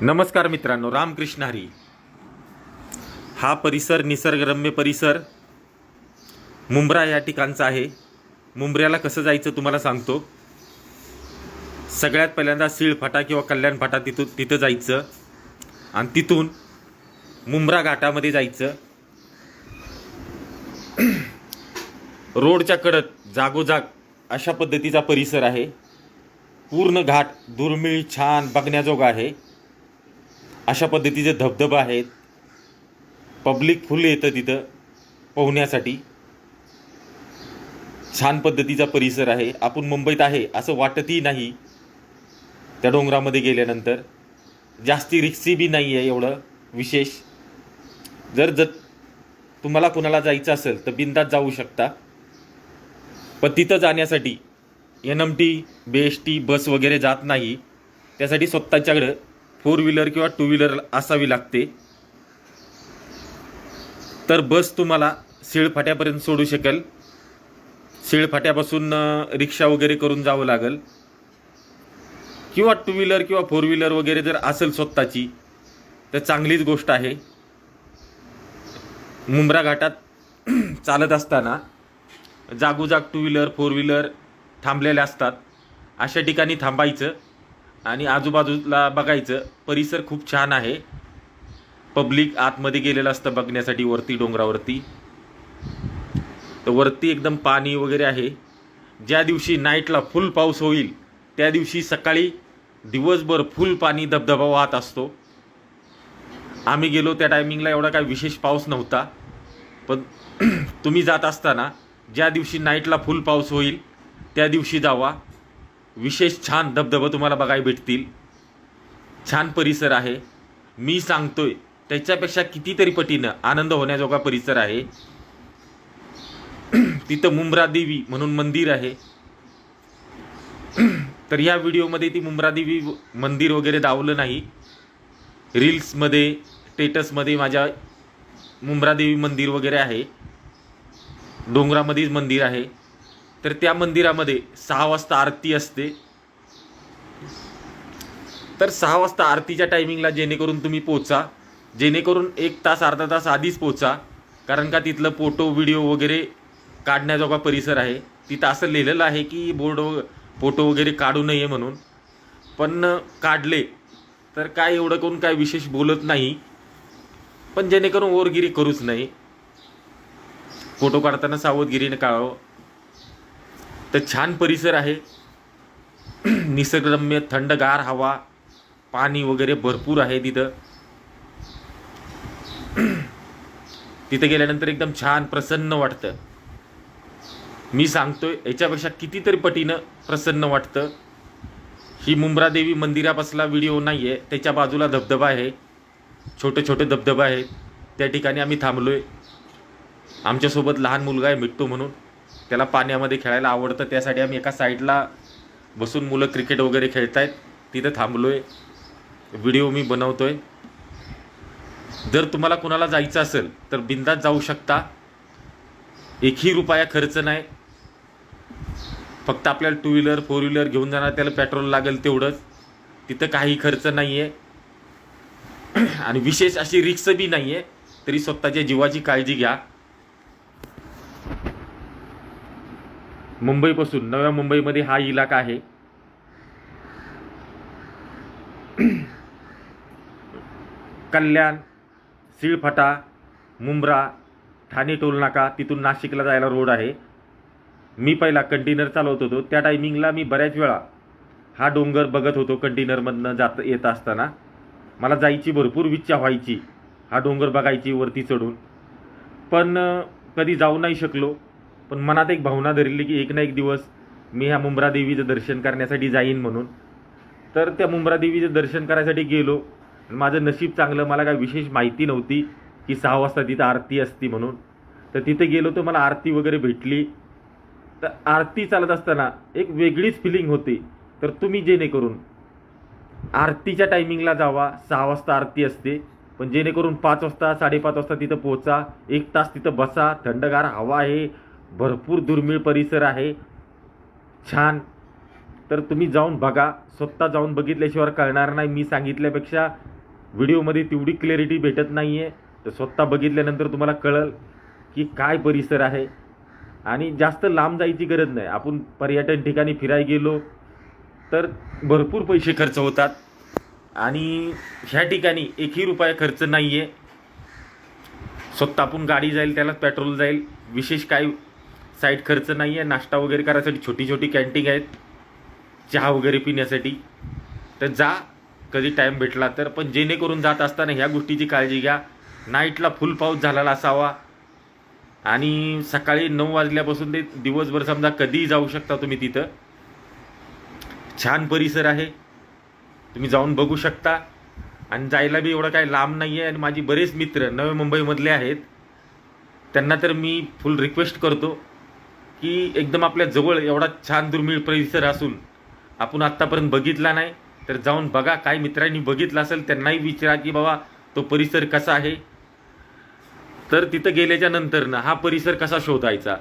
नमस्कार मित्रांनो रामकृष्ण हरी. हा परिसर निसर्गरम्य परिसर मुंब्रा या ठिकाणचा आहे. मुंब्र्याला कसं जायचं तुम्हाला सांगतो. सगळ्यात पहिल्यांदा सीळ फाटा किंवा कल्याण फाटा तिथून तिथं जायचं. आणि तिथून मुंब्रा घाटामध्ये जायचं. रोडच्या कडत जागोजाग अशा पद्धतीचा परिसर आहे. पूर्ण घाट दुर्मिळ छान बघण्याजोगा आहे. अशा पद्धतीचे धबधबा आहेत. पब्लिक फुल येतं तिथं पोहण्यासाठी. छान पद्धतीचा परिसर आहे. आपण मुंबईत आहे असं वाटतही नाही त्या डोंगरामध्ये गेल्यानंतर. जास्ती रिक्सी बी नाही आहे एवढं विशेष. जर जर तुम्हाला कुणाला जायचं असेल तर बिंदात जाऊ शकता. पण तिथं जाण्यासाठी N M T B S T bus वगैरे जात नाही. त्यासाठी स्वतःच्याकडं फोर व्हीलर किंवा टू व्हीलर असावी लागते. तर बस तुम्हाला शिळफाट्यापर्यंत सोडू शकेल. शिळफाट्यापासून रिक्षा वगैरे करून जावं लागेल. किंवा टू व्हीलर किंवा फोर व्हीलर वगैरे जर असेल स्वतःची तर चांगलीच गोष्ट आहे. मुंब्रा घाटात चालत असताना जागोजाग टू व्हीलर फोर व्हीलर थांबलेल्या असतात. अशा ठिकाणी थांबायचं. आणि आजूबाजूला बघायचं परिसर खूप छान आहे. पब्लिक आतमध्ये गेलेलं असतं बघण्यासाठी वरती डोंगरावरती. तर वरती एकदम पाणी वगैरे आहे. ज्या दिवशी नाईटला फुल पाऊस होईल त्या दिवशी सकाळी दिवसभर फुल पाणी धबधबा वाहत असतो. आम्ही गेलो त्या टायमिंगला एवढा काही विशेष पाऊस नव्हता. पण तुम्ही जात असताना ज्या दिवशी नाईटला फुल पाऊस होईल त्या दिवशी जावा. विशेष छान धबधबं तुम्हाला बघायला भेटतील. छान परिसर आहे. मी सांगतोय त्याच्यापेक्षा कितीतरी पटीनं आनंद होण्याजोगा परिसर आहे. तिथं मुंब्रा देवी म्हणून मंदिर आहे. तर ह्या व्हिडिओमध्ये ती मुंब्रा देवी मंदिर वगैरे दावलं नाही. रील्समध्ये स्टेटसमध्ये माझ्या मुंब्रा देवी मंदिर वगैरे आहे. डोंगरामध्येच मंदिर आहे. तर त्या मंदिरामध्ये सहा वाजता आरती असते. तर सहा वाजता आरतीच्या टायमिंगला जेणेकरून तुम्ही पोचा जेणेकरून एक तास अर्धा तास आधीच पोचा कारण का तिथलं फोटो व्हिडिओ वगैरे काढण्याजोगा परिसर आहे. तिथं असं लिहिलेलं आहे की बोर्ड फोटो वगैरे काढू नये म्हणून. पण काढले. तर काय एवढं करून काय विशेष बोलत नाही. पण जेणेकरून ओरगिरी करूच नाही. फोटो काढताना सावधगिरीने काढावं. तर छान परिसर आहे. निसर्गरम्य थंडगार हवा पाणी वगैरे भरपूर आहे तिथं. तिथं गेल्यानंतर एकदम छान प्रसन्न वाटतं. मी सांगतोय याच्यापेक्षा कितीतरी पटीनं प्रसन्न वाटतं. ही मुंब्रा देवी मंदिरापासला व्हिडिओ नाही आहे त्याच्या बाजूला धबधबा आहे. छोटे छोटे धबधबा आहेत. त्या ठिकाणी आम्ही थांबलो आहे आमच्यासोबत लहान मुलगा आहे मिट्टू म्हणून. त्याला पाण्यामध्ये खेळायला आवडतं त्यासाठी आम्ही एका साईडला बसून मुलं क्रिकेट वगैरे खेळत आहेत तिथं थांबलो आहे व्हिडिओ मी बनवतो आहे जर तुम्हाला कुणाला जायचं असेल तर बिंदात जाऊ शकता. एकही रुपया खर्च नाही. फक्त आपल्याला टू व्हीलर फोर व्हीलर घेऊन जाणार त्याला पेट्रोल लागेल तेवढंच. तिथं काही खर्च नाही आहे आणि विशेष अशी रिक्स बी नाही आहे तरी स्वतःच्या जीवाची काळजी घ्या. मुंबईपासून नव्या मुंबईमध्ये हा इलाका आहे. कल्याण सिळफटा मुंब्रा ठाणे टोलनाका तिथून नाशिकला जायला रोड आहे. मी पहिला कंटेनर चालवत होतो. त्या टायमिंगला मी बऱ्याच वेळा हा डोंगर बघत होतो कंटेनरमधनं जात येत असताना. मला जायची भरपूर इच्छा व्हायची हा डोंगर बघायची वरती चढून. पण कधी जाऊ नाही शकलो. पण मनात एक भावना धरली की एक ना एक दिवस मी ह्या मुंब्रा देवीचं दर्शन करण्यासाठी जाईन म्हणून. तर त्या मुंब्रा देवीचं दर्शन करायसाठी गेलो. माझं नशीब चांगलं मला काय विशेष माहिती नव्हती की सहा वाजता तिथं आरती असती म्हणून. तर तिथे गेलो तर मला आरती वगैरे भेटली. तर आरती चालत असताना एक वेगळीच फिलिंग होती. तर तुम्ही जेणेकरून आरतीच्या टायमिंगला जावा. सहा वाजता आरती असते. पण जेणेकरून पाच वाजता साडेपाच वाजता तिथं पोचा एक तास तिथं बसा. थंडगार हवा आहे. भरपूर दुर्मिळ परिसर आहे. छान. तर तुम्ही जाऊन बघा. स्वतः जाऊन बघितल्याशिवाय कळणार नाही. मी सांगितल्यापेक्षा व्हिडिओमध्ये तेवढी क्लॅरिटी भेटत नाही आहे तर स्वतः बघितल्यानंतर तुम्हाला कळल की काय परिसर आहे. आणि जास्त लांब जायची गरज नाही. आपण पर्यटन ठिकाणी फिरायला गेलो तर भरपूर पैसे खर्च होतात. आणि ह्या ठिकाणी एकही रुपया खर्च नाही आहे स्वतः आपण गाडी जाईल त्याला पेट्रोल जाईल. विशेष काही साईड खर्च नाही आहे नाश्ता वगैरे करायसाठी छोटी छोटी कॅन्टीन आहेत चहा वगैरे पिण्यासाठी. तर जा कधी टाईम भेटला तर पण जेणेकरून जात असताना ह्या गोष्टीची काळजी घ्या. नाईटला फुल पाऊस झालेला असावा. आणि सकाळी नऊ वाजल्यापासून ते दिवसभर समजा कधीही जाऊ शकता तुम्ही तिथं. छान परिसर आहे. तुम्ही जाऊन बघू शकता. आणि जायला बी एवढं काही लांब नाही आहे आणि माझी बरेच मित्र नवे मुंबईमधले आहेत. त्यांना तर मी फुल रिक्वेस्ट करतो. की एकदम आपल्या जवळ एवढा छान दुर्मिळ परिसर असून आपण आत्तापर्यंत बघितला नाही तर जाऊन बघा काही मित्रांनी बघितलं असेल त्यांनाही विचारा की बाबा तो परिसर कसा आहे. तर तिथं गेल्याच्यानंतर ना हा परिसर कसा शोधायचा?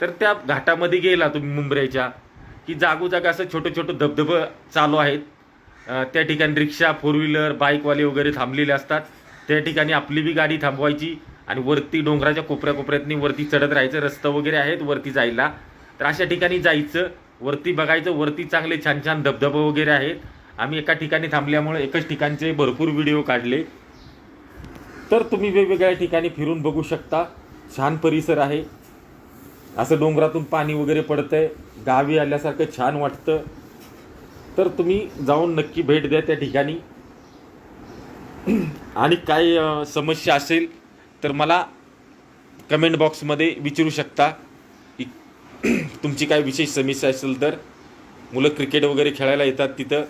तर त्या घाटामध्ये गेला तुम्ही मुंबईच्या की जागोजाग असं छोटं छोटं धबधबं चालू आहेत. त्या ठिकाणी रिक्षा फोर व्हीलर बाईकवाले वगैरे थांबलेले असतात. त्या ठिकाणी आपली बी गाडी थांबवायची. आणि वरती डोंगराच्या कोपऱ्या कोपऱ्यातनी वरती चढत राहायचं रस्ता वगैरे आहेत वरती जायला. तर अशा ठिकाणी जायचं वरती बघायचं वरती चांगले छान छान धबधबे वगैरे आहेत. आम्ही एका ठिकाणी थांबल्यामुळे एकच ठिकाणचे भरपूर व्हिडिओ काढले. तर तुम्ही वेगवेगळ्या ठिकाणी फिरून बघू शकता. छान परिसर आहे. असं डोंगरातून पाणी वगैरे पडतं आहे गावी आल्यासारखं छान वाटतं. तर तुम्ही जाऊन नक्की भेट द्या त्या ठिकाणी. आणि काय समस्या असेल तर मला कमेंट बॉक्समध्ये विचारू शकता की तुमची काय विशेष समस्या असेल तर. मुलं क्रिकेट वगैरे खेळायला येतात तिथं.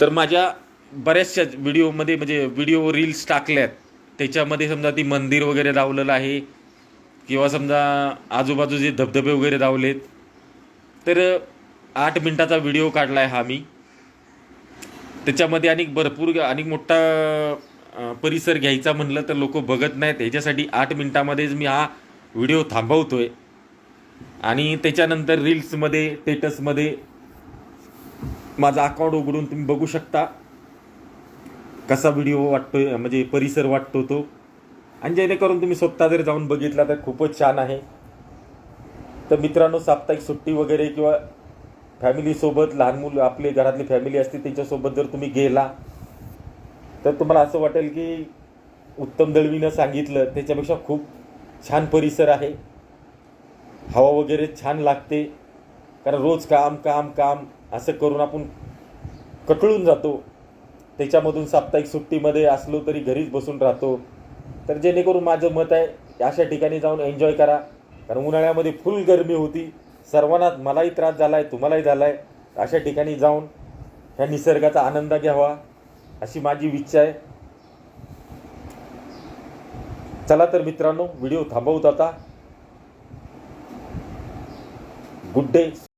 तर माझ्या बऱ्याचशा व्हिडिओमध्ये म्हणजे व्हिडिओ रील्स टाकल्यात त्याच्यामध्ये समजा ती मंदिर वगैरे लावलेलं आहे. किंवा समजा आजूबाजूचे धबधबे वगैरे लावलेत. तर आठ मिनटाचा व्हिडिओ काढला आहे हा मी. त्याच्यामध्ये आणि भरपूर आणि मोठा परिसर घ्यायचा म्हणलं तर लोक बघत नाहीत. ह्याच्यासाठी आठ मिनटामध्येच मी हा व्हिडिओ थांबवतोय. आणि त्याच्यानंतर रील्समध्ये स्टेटसमध्ये माझा अकाउंट उघडून तुम्ही बघू शकता. कसा व्हिडिओ वाटतोय म्हणजे परिसर वाटतो तो. आणि जेणेकरून तुम्ही स्वतः जर जाऊन बघितला तर खूपच छान आहे. तर मित्रांनो साप्ताहिक सुट्टी वगैरे किंवा फॅमिलीसोबत लहान मुलं आपले घरातली फॅमिली असते त्यांच्यासोबत जर तुम्ही गेला तर तुम्हाला असं वाटेल की उत्तम दळवीनं सांगितलं त्याच्यापेक्षा खूप छान परिसर आहे. हवा वगैरे छान लागते. कारण रोज काम काम काम असं करून आपण कटळून जातो. त्याच्यामधून साप्ताहिक सुट्टीमध्ये असलो तरी घरीच बसून राहतो. तर जेणेकरून माझं मत आहे अशा ठिकाणी जाऊन एन्जॉय करा. कारण उन्हाळ्यामध्ये फुल गरमी होती. सर्वांना मलाही त्रास झाला आहे तुम्हालाही झाला आहे अशा ठिकाणी जाऊन ह्या निसर्गाचा आनंद घ्यावा. अशी माझी इच्छा आहे. चला तर मित्रांनो व्हिडिओ थांबवत आता. Good day.